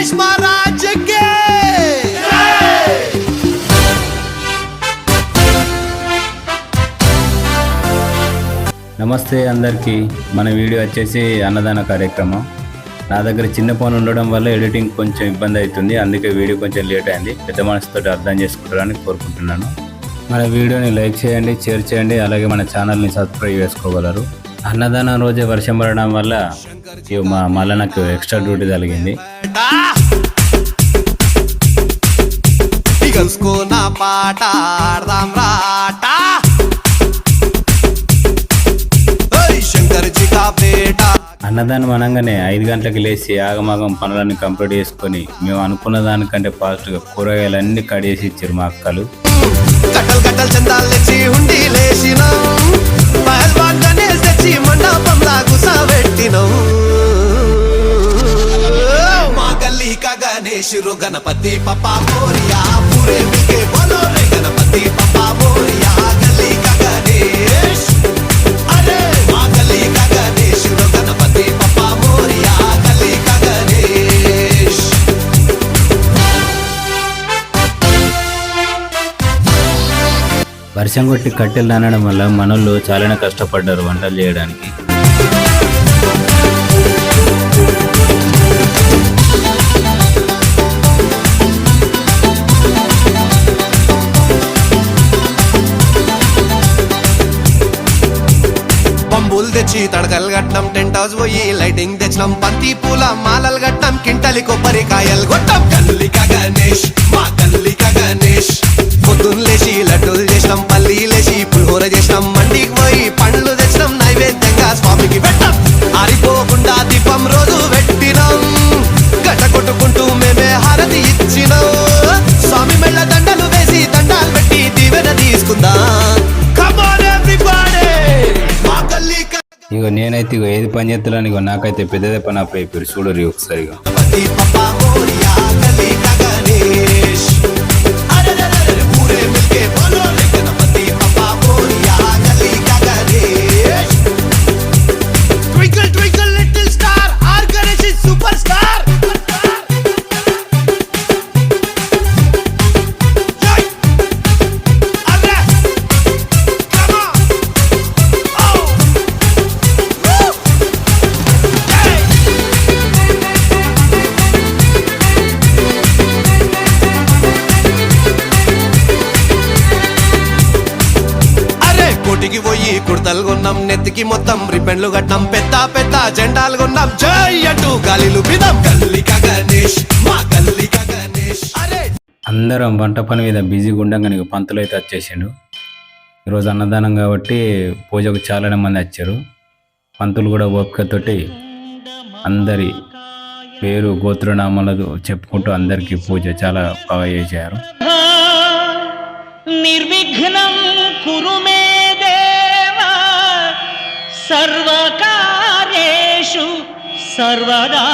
మహారాజ్ నమస్తే అందరికీ. మన వీడియో వచ్చేసి అన్నదాన కార్యక్రమం. నా దగ్గర చిన్న ఫోన్ ఉండడం వల్ల ఎడిటింగ్ కొంచెం ఇబ్బంది అవుతుంది. అందుకే వీడియో కొంచెం లేట్ అయింది. పెద్ద మనసుతో అర్థం చేసుకుంటారని కోరుకుంటున్నాను. మన వీడియోని లైక్ చేయండి షేర్ చేయండి అలాగే మన ఛానల్ని సబ్స్క్రైబ్ చేసుకోగలరు. అన్నదానం రోజే వర్షం పడడం వల్ల మా మళ్ళీ నాకు ఎక్స్ట్రా డ్యూటీ కలిగింది కలుసుకో నా పాట ఆడదాం రాట. అన్నదానం అనగానే ఐదు గంటలకు లేచి ఆగమాగం పనులన్నీ కంప్లీట్ చేసుకొని మేము అనుకున్న దానికంటే ఫాస్ట్గా కూరగాయలన్నీ కడిగేసి ఇచ్చారు మా అక్కలు. కట్టలు కట్టలు చందాలు తెచ్చి ఉండి లేచినాం తెచ్చి మండపంలా గుసబెట్టినాం గణేష్ రు గణపతి పప్పా మోరియా పూరే మికే బోలో రే గణపతి పప్పా మోరియా అరే మా గణపతి పప్పా మోరియా గల్లీ వర్షం కొట్టి కట్టెలు నానడం వల్ల మనోళ్ళు చాలానే కష్టపడ్డారు వంటలు చేయడానికి. పంబులు తెచ్చి తడకలు కట్టినాం టెంట్ హౌస్ పోయి లైటింగ్ తెచ్చినాం బంతి పూల మాలలు కట్టినాం కింటలి కొబ్బరికాయలు కొట్టాం. కల్లిక గణేష్ మా కల్లిక గణేష్. పొద్దున్న లేచి లడ్డూలు చేసినాం పల్లీ లేచి పులిహోర చేసినాం. నేనైతే ఇగో ఏది పని చేస్తాను నాకైతే పెద్దదే పని అప్పుడు చూడరు ఒకసారిగా కుర్తలు కొన్నాం నెత్తికి మొత్తం రిబ్బన్లు కట్టాం పెద్ద పెద్ద జెండాలు కొన్నాం జై అంటూ గాలిలు పిదాం గల్లిక గణేష్ మా గల్లిక గణేష్. అరే! అందరం వంట పని మీద బిజీగా ఉండగా నీకు పంతులు అయితే వచ్చేసిండు. ఈరోజు అన్నదానం కాబట్టి పూజకు చాలానే మంది వచ్చారు. పంతులు కూడా ఓపికతోటి అందరి పేరు గోత్రనామాలు చెప్పుకుంటూ అందరికీ పూజ చాలా బాగా చేశారు. నిర్విఘ్నం కురు మే దేవ సర్వకార్యేషు సర్వదా.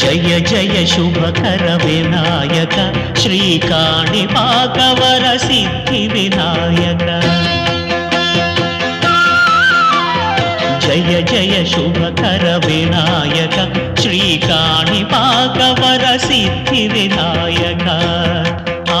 జయ జయ శుభకర వినాయక శ్రీకాణి పాకవర సిద్ధి వినాయక. జయ జయ శుభకర వినాయక శ్రీకాణి పాకవర సిద్ధి వినాయక. ఆ,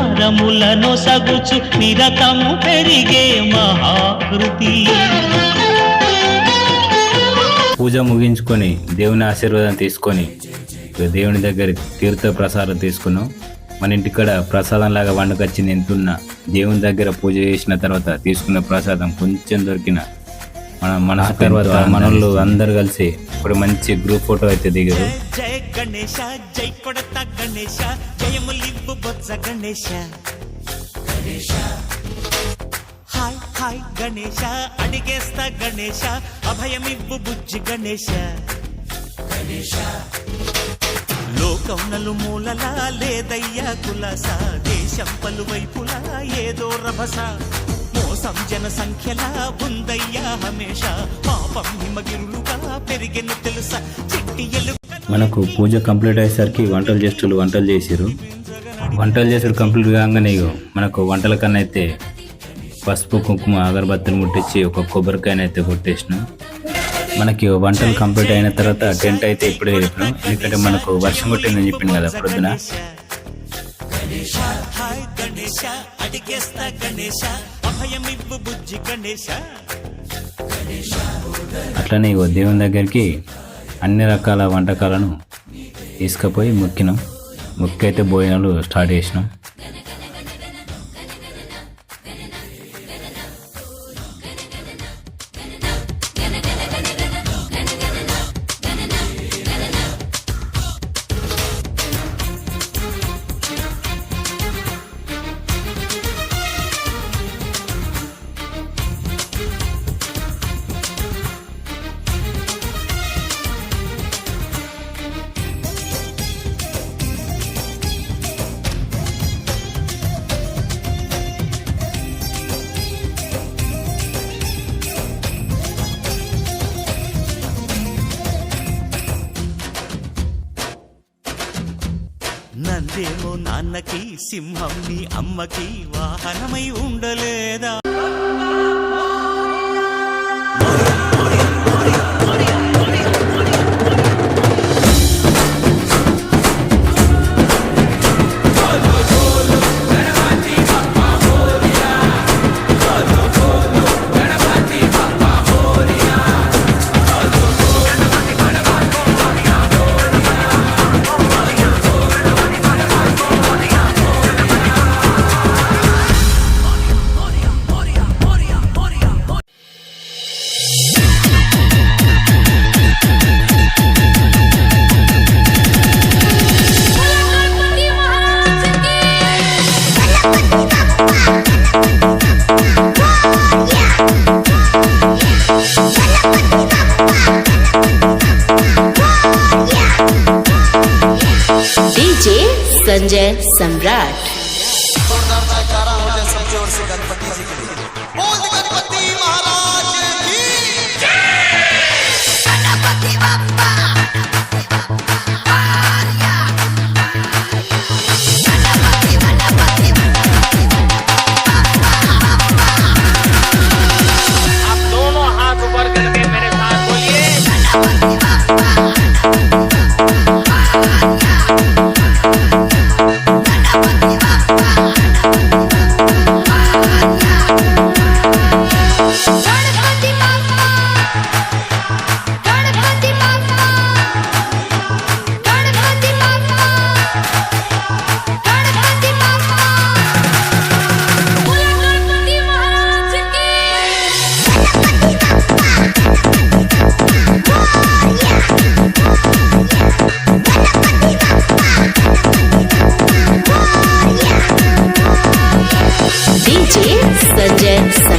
వరములను సగుచు నిరతము పెరిగే మహాకృతి. పూజ ముగించుకొని దేవుని ఆశీర్వాదం తీసుకొని దేవుని దగ్గర తీర్థ ప్రసాదం తీసుకున్నాం. మన ఇంటికాడ ప్రసాదం లాగా వండుకొచ్చి నింతున్న దేవుని దగ్గర పూజ చేసిన తర్వాత తీసుకున్న ప్రసాదం కొంచెం దొరికిన మన మన తర్వాత మనోళ్ళు అందరు కలిసి ఇప్పుడు మంచి గ్రూప్ ఫోటో అయితే దిగారు. జయ గణేశ జై కొడత గణేశ జయములివ్వు బొత్స గణేశ. హాయ్ హాయ్ గణేశ అడిగేస్తా గణేశ అభయమివ్వు బుజ్జి గణేశ. లోకం నలుమూలలా లేదయ్యా కులాస దేశం పలువైపులా ఏదో రభస. మోసం జన సంఖ్యలా ఉందయ్యా హమేష. పాపం హిమగిరులుగా పెరిగెను తెలుసా. చిట్టి మనకు పూజ కంప్లీట్ అయ్యేసరికి వంటలు చేస్తులు వంటలు చేసిరు. వంటలు చేసుడు కంప్లీట్ కాగానే మనకు వంటల కన్నా అయితే పసుపు కుంకుమ అగరబత్తులు ముట్టించి ఒక కొబ్బరికాయనైతే కొట్టేసినాం. మనకి వంటలు కంప్లీట్ అయిన తర్వాత టెంట్ అయితే ఇప్పుడే చెప్పినాం. ఎందుకంటే మనకు వర్షం కొట్టిందని చెప్పింది కదా ప్రొద్దున. అడిగేస్తా అభయమివ్వు బుజ్జి గణేశ. అట్లనే ఇగో దేవుని దగ్గరికి అన్ని రకాల వంటకాలను తీసుకుపోయి మొక్కినాం. ముక్కైతే భోజనాలు స్టార్ట్ చేసినాం. నందేమో నాన్నకి సింహం నీ అమ్మకి వాహనమై ఉండలేదా? संजय सम्राट।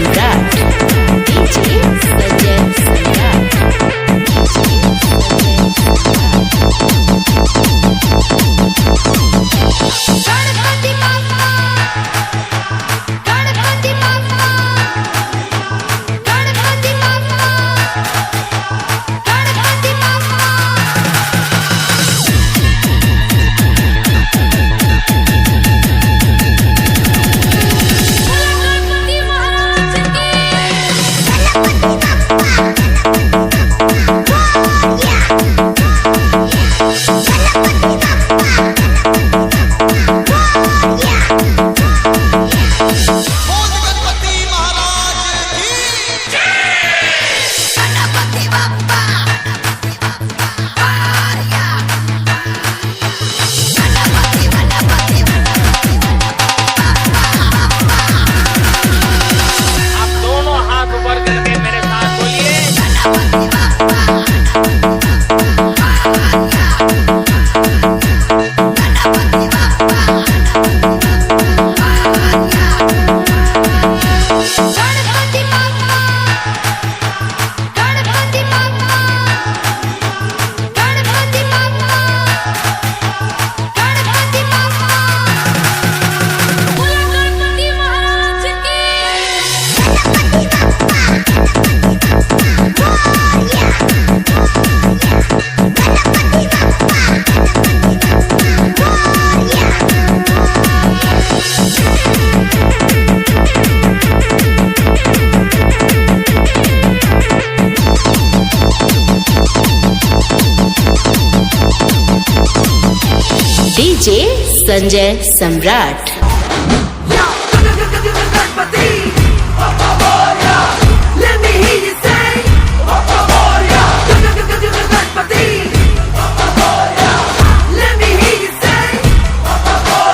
that. डीजे संजय सम्राट।